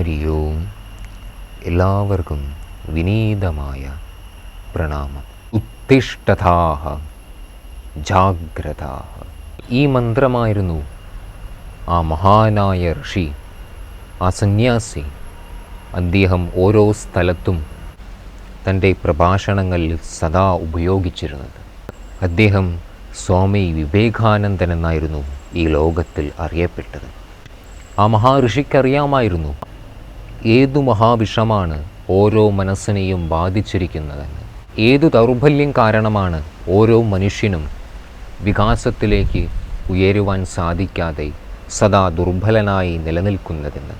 ഹരി ഓം എല്ലാവർക്കും വിനീതമായ പ്രണാമം. ഉത്തിഷ്ഠതാഹ ജാഗ്രതാഹ. ഈ മന്ത്രമായിരുന്നു ആ മഹാനായ ഋഷി ആ സന്യാസി. അദ്ദേഹം ഓരോ സ്ഥലത്തും തന്റെ പ്രഭാഷണങ്ങളിൽ സദാ ഉപയോഗിച്ചിരുന്നത്. അദ്ദേഹം സ്വാമി വിവേകാനന്ദൻ എന്നായിരുന്നു ഈ ലോകത്തിൽ അറിയപ്പെട്ടത്. ആ മഹാഋഷിക്കറിയാമായിരുന്നു ഏതു മഹാവിഷമാണ് ഓരോ മനസ്സിനെയും ബാധിച്ചിരിക്കുന്നതെന്ന്? ഏതു ദൗർബല്യം കാരണമാണ് ഓരോ മനുഷ്യനും വികാസത്തിലേക്ക് ഉയരുവാൻ സാധിക്കാതെ സദാ ദുർബലനായി നിലനിൽക്കുന്നതെന്ന്?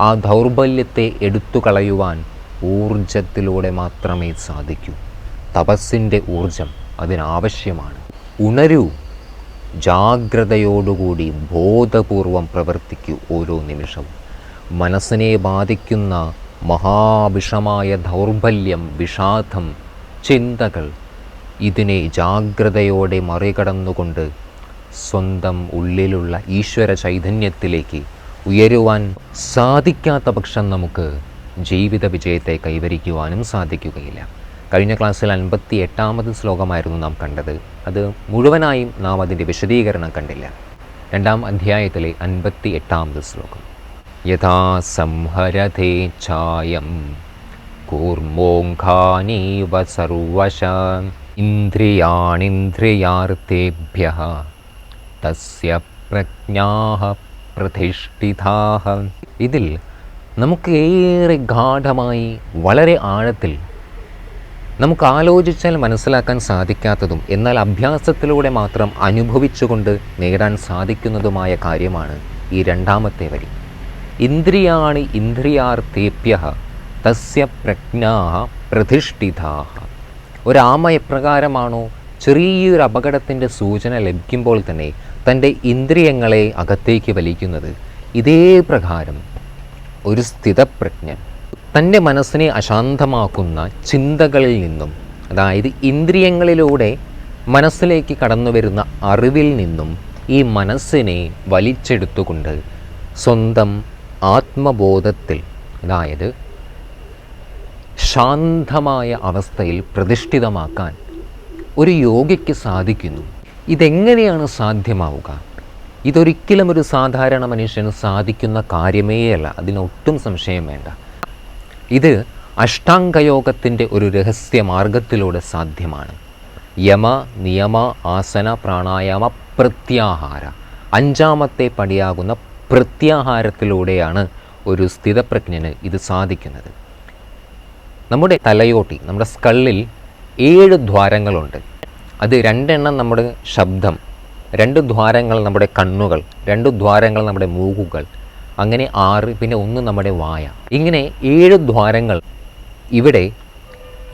ആ ദൗർബല്യത്തെ എടുത്തു കളയുവാൻ ഊർജത്തിലൂടെ മാത്രമേ സാധിക്കൂ. തപസ്സിന്റെ ഊർജം അതിനാവശ്യമാണ്. ഉണരൂ. ജാഗ്രതയോടുകൂടി ബോധപൂർവം പ്രവർത്തിക്കൂ ഓരോ നിമിഷവും. മനസ്സിനെ ബാധിക്കുന്ന മഹാവിഷമായ ദൗർബല്യം വിഷാദം ചിന്തകൾ ഇതിനെ ജാഗ്രതയോടെ മറികടന്നുകൊണ്ട് സ്വന്തം ഉള്ളിലുള്ള ഈശ്വര ചൈതന്യത്തിലേക്ക് ഉയരുവാൻ സാധിക്കാത്ത പക്ഷം നമുക്ക് ജീവിത വിജയത്തെ കൈവരിക്കുവാനും സാധിക്കുകയില്ല. കഴിഞ്ഞ ക്ലാസ്സിൽ അൻപത്തി എട്ടാമത് ശ്ലോകമായിരുന്നു നാം കണ്ടത്. അത് മുഴുവനായും നാം അതിന്റെ വിശദീകരണം കണ്ടില്ല. രണ്ടാം അധ്യായത്തിലെ അൻപത്തി എട്ടാമത് ശ്ലോകം. യഥാ സംഹരഥേ ഛായം കൂർമോഘാനീവ സർവശ ഇന്ദ്രിയാണിന്ദ്രിയാർത്ഥേഭ്യ തസ്യ പ്രജ്ഞാ പ്രതിഷ്ഠിതാ ഇതിൽ നമുക്ക് ഏറെ ഗാഠമായി വളരെ ആഴത്തിൽ നമുക്ക് ആലോചിച്ചാൽ മനസ്സിലാക്കാൻ സാധിക്കാത്തതും എന്നാൽ അഭ്യാസത്തിലൂടെ മാത്രം അനുഭവിച്ചുകൊണ്ട് നേടാൻ സാധിക്കുന്നതുമായ കാര്യമാണ് ഈ രണ്ടാമത്തെ വരി. ഇന്ദ്രിയാണി ഇന്ദ്രിയാർത്ഥേഭ്യ തസ്യ പ്രജ്ഞാ പ്രതിഷ്ഠിതാ ഒരാമ എപ്രകാരമാണോ ചെറിയൊരു അപകടത്തിന്റെ സൂചന ലഭിക്കുമ്പോൾ തന്നെ തന്റെ ഇന്ദ്രിയങ്ങളെ അകത്തേക്ക് വലിക്കുന്നത്? ഇതേ പ്രകാരം ഒരു സ്ഥിതപ്രജ്ഞൻ തന്റെ മനസ്സിനെ അശാന്തമാക്കുന്ന ചിന്തകളിൽ നിന്നും അതായത് ഇന്ദ്രിയങ്ങളിലൂടെ മനസ്സിലേക്ക് കടന്നു വരുന്ന അറിവിൽ നിന്നും ഈ മനസ്സിനെ വലിച്ചെടുത്തുകൊണ്ട് സ്വന്തം ആത്മബോധത്തിൽ അതായത് ശാന്തമായ അവസ്ഥയിൽ പ്രതിഷ്ഠിതമാക്കാൻ ഒരു യോഗയ്ക്ക് സാധിക്കുന്നു. ഇതെങ്ങനെയാണ് സാധ്യമാവുക? ഇതൊരിക്കലും ഒരു സാധാരണ മനുഷ്യന് സാധിക്കുന്ന കാര്യമേയല്ല. അതിനൊട്ടും സംശയം വേണ്ട. ഇത് അഷ്ടാംഗയോഗത്തിന്റെ ഒരു രഹസ്യ മാർഗത്തിലൂടെ സാധ്യമാണ്. യമ നിയമ ആസന പ്രാണായാമ പ്രത്യാഹാര. അഞ്ചാമത്തെ പടിയാകുന്ന പ്രത്യാഹാരത്തിലൂടെയാണ് ഒരു സ്ഥിതപ്രജ്ഞന് ഇത് സാധിക്കുന്നത്. നമ്മുടെ തലയോട്ടി നമ്മുടെ സ്കള്ളിൽ ഏഴ് ദ്വാരങ്ങളുണ്ട്. അത് രണ്ടെണ്ണം നമ്മുടെ ശബ്ദം രണ്ട് ദ്വാരങ്ങൾ നമ്മുടെ കണ്ണുകൾ രണ്ട് ദ്വാരങ്ങൾ നമ്മുടെ മൂക്കുകൾ അങ്ങനെ ആറ് പിന്നെ ഒന്ന് നമ്മുടെ വായ. ഇങ്ങനെ ഏഴ് ദ്വാരങ്ങൾ ഇവിടെ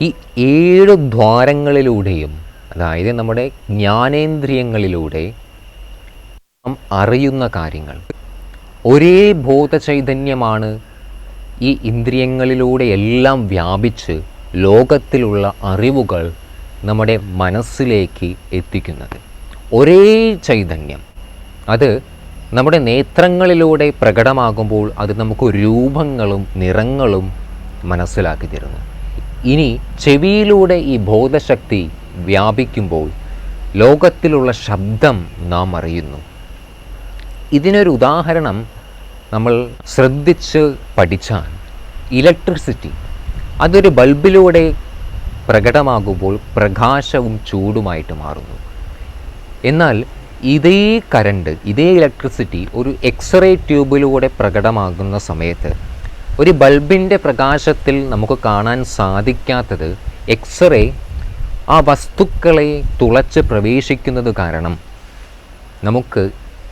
ഈ ഏഴ് ദ്വാരങ്ങളിലൂടെയും അതായത് നമ്മുടെ ജ്ഞാനേന്ദ്രിയങ്ങളിലൂടെ നാം അറിയുന്ന കാര്യങ്ങൾ ഒരേ ബോധചൈതന്യമാണ് ഈ ഇന്ദ്രിയങ്ങളിലൂടെ എല്ലാം വ്യാപിച്ച് ലോകത്തിലുള്ള അറിവുകൾ നമ്മുടെ മനസ്സിലേക്ക് എത്തിക്കുന്നത്. ഒരേ ചൈതന്യം. അത് നമ്മുടെ നേത്രങ്ങളിലൂടെ പ്രകടമാകുമ്പോൾ അത് നമുക്ക് രൂപങ്ങളും നിറങ്ങളും മനസ്സിലാക്കി തരുന്നു. ഇനി ചെവിയിലൂടെ ഈ ബോധശക്തി വ്യാപിക്കുമ്പോൾ ലോകത്തിലുള്ള ശബ്ദം നാം അറിയുന്നു. ഇതിനൊരു ഉദാഹരണം നമ്മൾ ശ്രദ്ധിച്ച് പഠിച്ചാൽ ഇലക്ട്രിസിറ്റി അതൊരു ബൾബിലൂടെ പ്രകടമാകുമ്പോൾ പ്രകാശവും ചൂടുമായിട്ട് മാറുന്നു. എന്നാൽ ഇതേ കരണ്ട് ഇതേ ഇലക്ട്രിസിറ്റി ഒരു എക്സ്റേ ട്യൂബിലൂടെ പ്രകടമാകുന്ന സമയത്ത് ഒരു ബൾബിന്റെ പ്രകാശത്തിൽ നമുക്ക് കാണാൻ സാധിക്കാത്തത് എക്സ്റേ ആ വസ്തുക്കളെ തുളച്ച് പ്രവേശിക്കുന്നത് കാരണം നമുക്ക്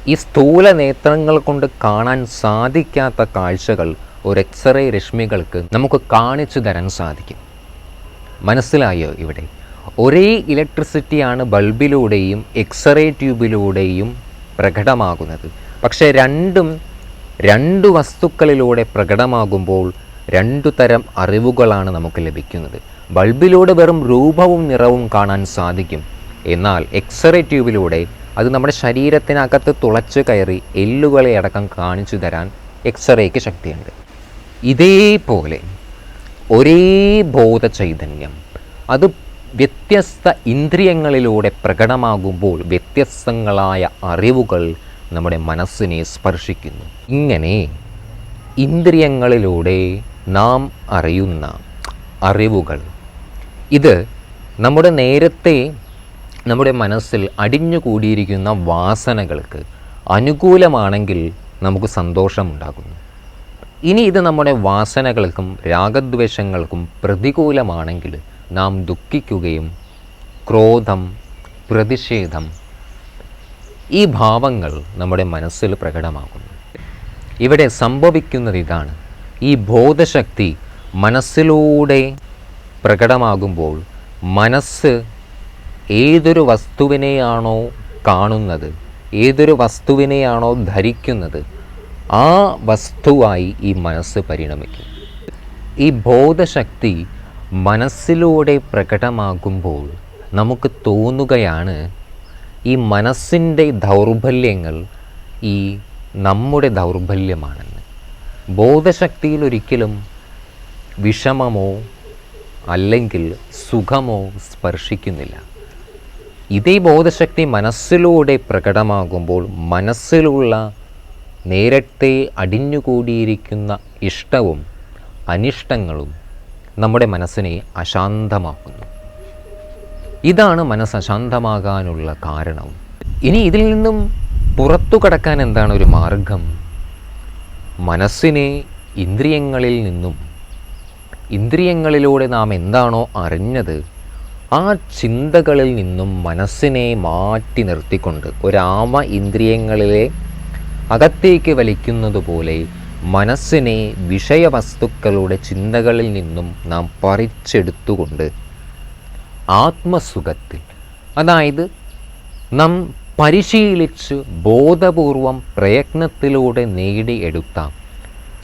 ഈ സ്ഥൂല നേത്രങ്ങൾ കൊണ്ട് കാണാൻ സാധിക്കാത്ത കാഴ്ചകൾ ഒരു എക്സ്റേ രശ്മികൾക്ക് നമുക്ക് കാണിച്ചു തരാൻ സാധിക്കും. മനസ്സിലായോ ഇവിടെ? ഒരേ ഇലക്ട്രിസിറ്റിയാണ് ബൾബിലൂടെയും എക്സ്റേ ട്യൂബിലൂടെയും പ്രകടമാകുന്നത്. പക്ഷേ രണ്ടും രണ്ട് വസ്തുക്കളിലൂടെ പ്രകടമാകുമ്പോൾ രണ്ടു തരം അറിവുകളാണ് നമുക്ക് ലഭിക്കുന്നത്. ബൾബിലൂടെ വെറും രൂപവും നിറവും കാണാൻ സാധിക്കും. എന്നാൽ എക്സ്റേ ട്യൂബിലൂടെ അത് നമ്മുടെ ശരീരത്തിനകത്ത് തുളച്ച് കയറി എല്ലുകളെ അടക്കം കാണിച്ചു തരാൻ എക്സ്റേക്ക് ശക്തിയുണ്ട്. ഇതേപോലെ ഒരേ ബോധ ചൈതന്യം അത് വ്യത്യസ്ത ഇന്ദ്രിയങ്ങളിലൂടെ പ്രകടമാകുമ്പോൾ വ്യത്യസ്തങ്ങളായ അറിവുകൾ നമ്മുടെ മനസ്സിനെ സ്പർശിക്കുന്നു. ഇങ്ങനെ ഇന്ദ്രിയങ്ങളിലൂടെ നാം അറിയുന്ന അറിവുകൾ ഇത് നമ്മുടെ നേരത്തെ നമ്മുടെ മനസ്സിൽ അടിഞ്ഞുകൂടിയിരിക്കുന്ന വാസനകൾക്ക് അനുകൂലമാണെങ്കിൽ നമുക്ക് സന്തോഷമുണ്ടാകുന്നു. ഇനി ഇത് നമ്മുടെ വാസനകൾക്കും രാഗദ്വേഷങ്ങൾക്കും പ്രതികൂലമാണെങ്കിൽ നാം ദുഃഖിക്കുകയും ക്രോധം പ്രതിഷേധം ഈ ഭാവങ്ങൾ നമ്മുടെ മനസ്സിൽ പ്രകടമാകുന്നു. ഇവിടെ സംഭവിക്കുന്നത് ഇതാണ്. ഈ ബോധശക്തി മനസ്സിലൂടെ പ്രകടമാകുമ്പോൾ മനസ്സ് ഏതൊരു വസ്തുവിനെയാണോ കാണുന്നത് ഏതൊരു വസ്തുവിനെയാണോ ധരിക്കുന്നത് ആ വസ്തുവായി ഈ മനസ്സ് പരിണമിക്കും. ഈ ബോധശക്തി മനസ്സിലൂടെ പ്രകടമാകുമ്പോൾ നമുക്ക് തോന്നുകയാണ് ഈ മനസ്സിന്റെ ദൗർബല്യങ്ങൾ ഈ നമ്മുടെ ദൗർബല്യമാണെന്ന്. ബോധശക്തിയിൽ ഒരിക്കലും വിഷമമോ അല്ലെങ്കിൽ സുഖമോ സ്പർശിക്കുന്നില്ല. ഇതേ ബോധശക്തി മനസ്സിലൂടെ പ്രകടമാകുമ്പോൾ മനസ്സിലുള്ള നേരത്തെ അടിഞ്ഞുകൂടിയിരിക്കുന്ന ഇഷ്ടവും അനിഷ്ടങ്ങളും നമ്മുടെ മനസ്സിനെ അശാന്തമാക്കുന്നു. ഇതാണ് മനസ്സ് അശാന്തമാകാനുള്ള കാരണം. ഇനി ഇതിൽ നിന്നും പുറത്തു കടക്കാൻ എന്താണ് ഒരു മാർഗം? മനസ്സിനെ ഇന്ദ്രിയങ്ങളിൽ നിന്നും ഇന്ദ്രിയങ്ങളിലൂടെ നാം എന്താണോ അറിഞ്ഞത് ആ ചിന്തകളിൽ നിന്നും മനസ്സിനെ മാറ്റി നിർത്തിക്കൊണ്ട് ഒരാമ ഇന്ദ്രിയങ്ങളിലെ അകത്തേക്ക് വലിക്കുന്നത് പോലെ മനസ്സിനെ വിഷയവസ്തുക്കളുടെ ചിന്തകളിൽ നിന്നും നാം പറിച്ചെടുത്തുകൊണ്ട് ആത്മസുഖത്തിൽ അതായത് നാം പരിശീലിച്ച് ബോധപൂർവം പ്രയത്നത്തിലൂടെ നേടിയെടുത്ത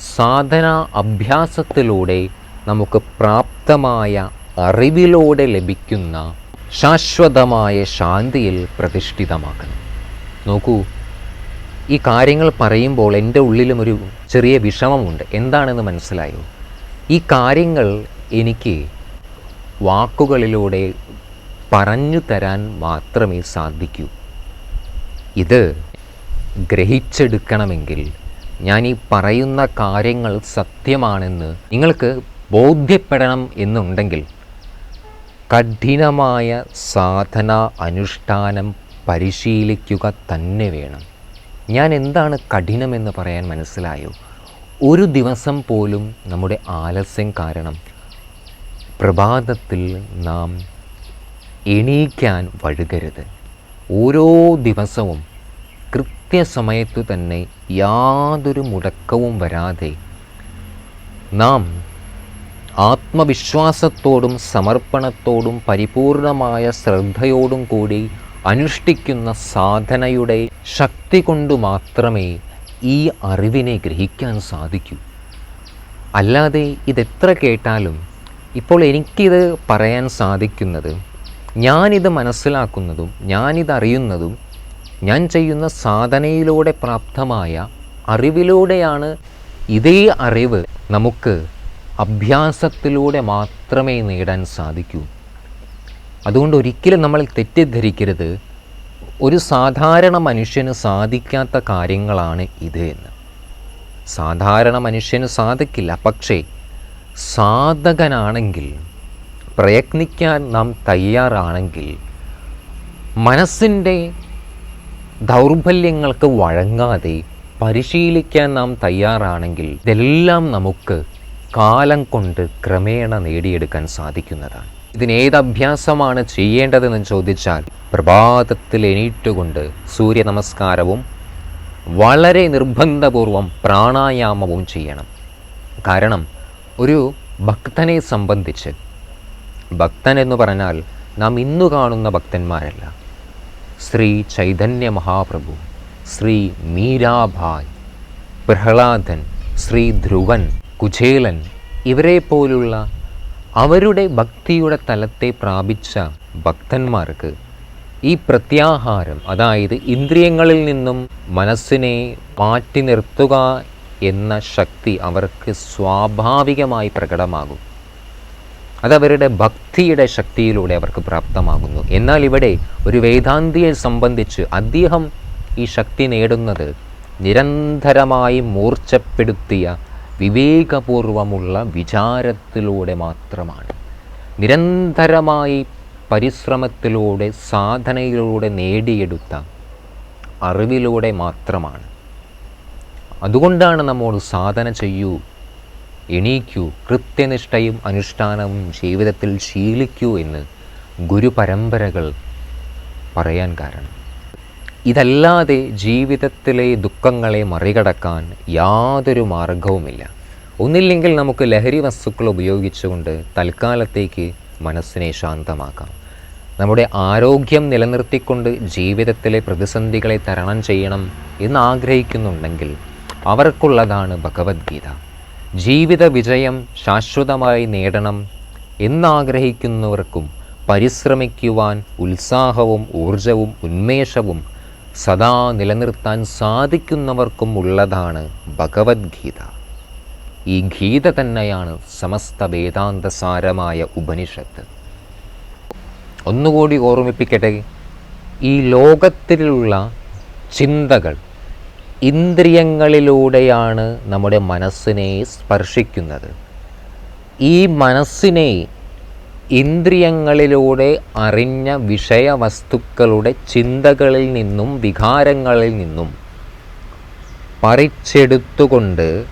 സാധന അഭ്യാസത്തിലൂടെ നമുക്ക് പ്രാപ്തമായ അറിവിലൂടെ ലഭിക്കുന്ന ശാശ്വതമായ ശാന്തിയിൽ പ്രതിഷ്ഠിതമാക്കണം. നോക്കൂ ഈ കാര്യങ്ങൾ പറയുമ്പോൾ എന്റെ ഉള്ളിലും ഒരു ചെറിയ വിഷമമുണ്ട്. എന്താണെന്ന് മനസ്സിലായോ? ഈ കാര്യങ്ങൾ എനിക്ക് വാക്കുകളിലൂടെ പറഞ്ഞു തരാൻ മാത്രമേ സാധിക്കൂ. ഇത് ഗ്രഹിച്ചെടുക്കണമെങ്കിൽ ഞാൻ ഈ പറയുന്ന കാര്യങ്ങൾ സത്യമാണെന്ന് നിങ്ങൾക്ക് ബോധ്യപ്പെടണം എന്നുണ്ടെങ്കിൽ കഠിനമായ സാധന അനുഷ്ഠാനം പരിശീലിക്കുക തന്നെ വേണം. ഞാൻ എന്താണ് കഠിനമെന്ന് പറയാൻ മനസ്സിലായോ? ഒരു ദിവസം പോലും നമ്മുടെ ആലസ്യം കാരണം പ്രഭാതത്തിൽ നാം എണീക്കാൻ വഴുകരുത്. ഓരോ ദിവസവും കൃത്യസമയത്തു തന്നെ യാതൊരു മുടക്കവും വരാതെ നാം ആത്മവിശ്വാസത്തോടും സമർപ്പണത്തോടും പരിപൂർണമായ ശ്രദ്ധയോടും കൂടി അനുഷ്ഠിക്കുന്ന സാധനയുടെ ശക്തി കൊണ്ട് മാത്രമേ ഈ അറിവിനെ ഗ്രഹിക്കാൻ സാധിക്കൂ. അല്ലാതെ ഇതെത്ര കേട്ടാലും ഇപ്പോൾ എനിക്കിത് പറയാൻ സാധിക്കുന്നത് ഞാനിത് മനസ്സിലാക്കുന്നതും ഞാനിതറിയുന്നതും ഞാൻ ചെയ്യുന്ന സാധനയിലൂടെ പ്രാപ്തമായ അറിവിലൂടെയാണ്. ഇതേ അറിവ് നമുക്ക് അഭ്യാസത്തിലൂടെ മാത്രമേ നേടാൻ സാധിക്കൂ. അതുകൊണ്ട് ഒരിക്കലും നമ്മൾ തെറ്റിദ്ധരിക്കരുത്. ഒരു സാധാരണ മനുഷ്യന് സാധിക്കാത്ത കാര്യങ്ങളാണ് ഇത് എന്ന്. സാധാരണ മനുഷ്യന് സാധിക്കില്ല. പക്ഷേ സാധകനാണെങ്കിൽ പ്രയത്നിക്കാൻ നാം തയ്യാറാണെങ്കിൽ മനസ്സിന്റെ ദൗർബല്യങ്ങൾക്ക് വഴങ്ങാതെ പരിശീലിക്കാൻ നാം തയ്യാറാണെങ്കിൽ ഇതെല്ലാം നമുക്ക് കാലം കൊണ്ട് ക്രമേണ നേടിയെടുക്കാൻ സാധിക്കുന്നതാണ്. ഇതിനേത് അഭ്യാസമാണ് ചെയ്യേണ്ടതെന്ന് ചോദിച്ചാൽ പ്രഭാതത്തിൽ എണീറ്റുകൊണ്ട് സൂര്യ നമസ്കാരവും വളരെ നിർബന്ധപൂർവം പ്രാണായാമവും ചെയ്യണം. കാരണം ഒരു ഭക്തനെ സംബന്ധിച്ച് ഭക്തൻ എന്ന് പറഞ്ഞാൽ നാം ഇന്നു കാണുന്ന ഭക്തന്മാരല്ല. ശ്രീ ചൈതന്യ മഹാപ്രഭു ശ്രീ മീരാഭായ് പ്രഹ്ലാദൻ ശ്രീ ധ്രുവൻ കുചേലൻ ഇവരെ പോലുള്ള അവരുടെ ഭക്തിയുടെ തലത്തെ പ്രാപിച്ച ഭക്തന്മാർക്ക് ഈ പ്രത്യാഹാരം അതായത് ഇന്ദ്രിയങ്ങളിൽ നിന്നും മനസ്സിനെ മാറ്റി നിർത്തുക എന്ന ശക്തി അവർക്ക് സ്വാഭാവികമായി പ്രകടമാകും. അതവരുടെ ഭക്തിയുടെ ശക്തിയിലൂടെ അവർക്ക് പ്രാപ്തമാകുന്നു. എന്നാൽ ഇവിടെ ഒരു വേദാന്തിയെ സംബന്ധിച്ച് അദ്ദേഹം ഈ ശക്തി നേടുന്നത് നിരന്തരമായി മൂർച്ചപ്പെടുത്തിയ വിവേകപൂർവമുള്ള വിചാരത്തിലൂടെ മാത്രമാണ്. നിരന്തരമായി പരിശ്രമത്തിലൂടെ സാധനയിലൂടെ നേടിയെടുത്ത അറിവിലൂടെ മാത്രമാണ്. അതുകൊണ്ടാണ് നമ്മോട് സാധന ചെയ്യൂ എണീക്കൂ കൃത്യനിഷ്ഠയും അനുഷ്ഠാനവും ജീവിതത്തിൽ ശീലിക്കൂ എന്ന് ഗുരുപരമ്പരകൾ പറയാൻ കാരണം. ഇതല്ലാതെ ജീവിതത്തിലെ ദുഃഖങ്ങളെ മറികടക്കാൻ യാതൊരു മാർഗവുമില്ല. ഒന്നില്ലെങ്കിൽ നമുക്ക് ലഹരി വസ്തുക്കൾ ഉപയോഗിച്ചുകൊണ്ട് തൽക്കാലത്തേക്ക് മനസ്സിനെ ശാന്തമാക്കാം. നമ്മുടെ ആരോഗ്യം നിലനിർത്തിക്കൊണ്ട് ജീവിതത്തിലെ പ്രതിസന്ധികളെ തരണം ചെയ്യണം എന്ന് ആഗ്രഹിക്കുന്നുണ്ടെങ്കിൽ അവർക്കുള്ളതാണ് ഭഗവത്ഗീത. ജീവിത വിജയം ശാശ്വതമായി നേടണം എന്നാഗ്രഹിക്കുന്നവർക്കും പരിശ്രമിക്കുവാൻ ഉത്സാഹവും ഊർജവും ഉന്മേഷവും സദാ നിലനിർത്താൻ സാധിക്കുന്നവർക്കും ഉള്ളതാണ് ഭഗവത്ഗീത. ഈ ഗീത തന്നെയാണ് സമസ്ത വേദാന്തസാരമായ ഉപനിഷത്ത്. ഒന്നുകൂടി ഓർമ്മിപ്പിക്കട്ടെ ഈ ലോകത്തിലുള്ള ചിന്തകൾ ഇന്ദ്രിയങ്ങളിലൂടെയാണ് നമ്മുടെ മനസ്സിനെ സ്പർശിക്കുന്നത്. ഈ മനസ്സിനെ ഇന്ദ്രിയങ്ങളിലൂടെ അറിഞ്ഞ വിഷയവസ്തുക്കളുടെ ചിന്തകളിൽ നിന്നും വികാരങ്ങളിൽ നിന്നും പറിച്ചെടുത്തുകൊണ്ട്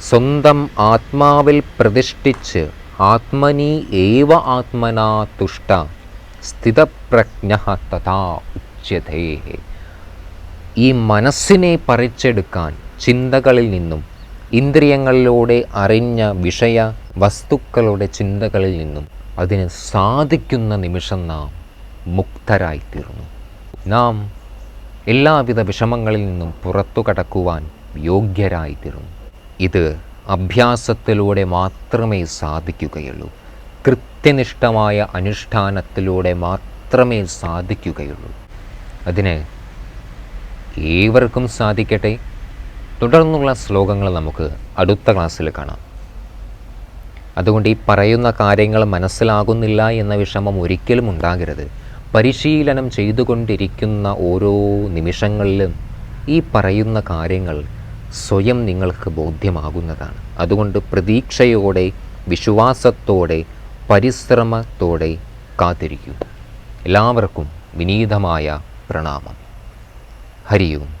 സ്വന്തം ആത്മാവിൽ പ്രതിഷ്ഠിച്ച് ആത്മനി ഏവ ആത്മനാ തുഷ്ട സ്ഥിതപ്രജ്ഞ തഥാ ഉച്യതേ. ഈ മനസ്സിനെ പറിച്ചെടുക്കാൻ ചിന്തകളിൽ നിന്നും ഇന്ദ്രിയങ്ങളിലൂടെ അറിഞ്ഞ വിഷയ വസ്തുക്കളുടെ ചിന്തകളിൽ നിന്നും അതിന് സാധിക്കുന്ന നിമിഷം നാം മുക്തരായിത്തീർന്നു. നാം എല്ലാവിധ വിഷമങ്ങളിൽ നിന്നും പുറത്തു കടക്കുവാൻ യോഗ്യരായിത്തീർന്നു. ഇത് അഭ്യാസത്തിലൂടെ മാത്രമേ സാധിക്കുകയുള്ളൂ. കൃത്യനിഷ്ഠമായ അനുഷ്ഠാനത്തിലൂടെ മാത്രമേ സാധിക്കുകയുള്ളൂ. അതിന് ഏവർക്കും സാധിക്കട്ടെ? തുടർന്നുള്ള ശ്ലോകങ്ങൾ നമുക്ക് അടുത്ത ക്ലാസ്സിൽ കാണാം. അതുകൊണ്ട് ഈ പറയുന്ന കാര്യങ്ങൾ മനസ്സിലാകുന്നില്ല എന്ന വിഷമം ഒരിക്കലും ഉണ്ടാകരുത്. പരിശീലനം ചെയ്തുകൊണ്ടിരിക്കുന്ന ഓരോ നിമിഷങ്ങളിലും ഈ പറയുന്ന കാര്യങ്ങൾ സ്വയം നിങ്ങൾക്ക് ബോധ്യമാകുന്നതാണ്. അതുകൊണ്ട് പ്രതീക്ഷയോടെ വിശ്വാസത്തോടെ പരിശ്രമത്തോടെ കാത്തിരിക്കൂ. എല്ലാവർക്കും വിനീതമായ പ്രണാമം. ഹരിയും.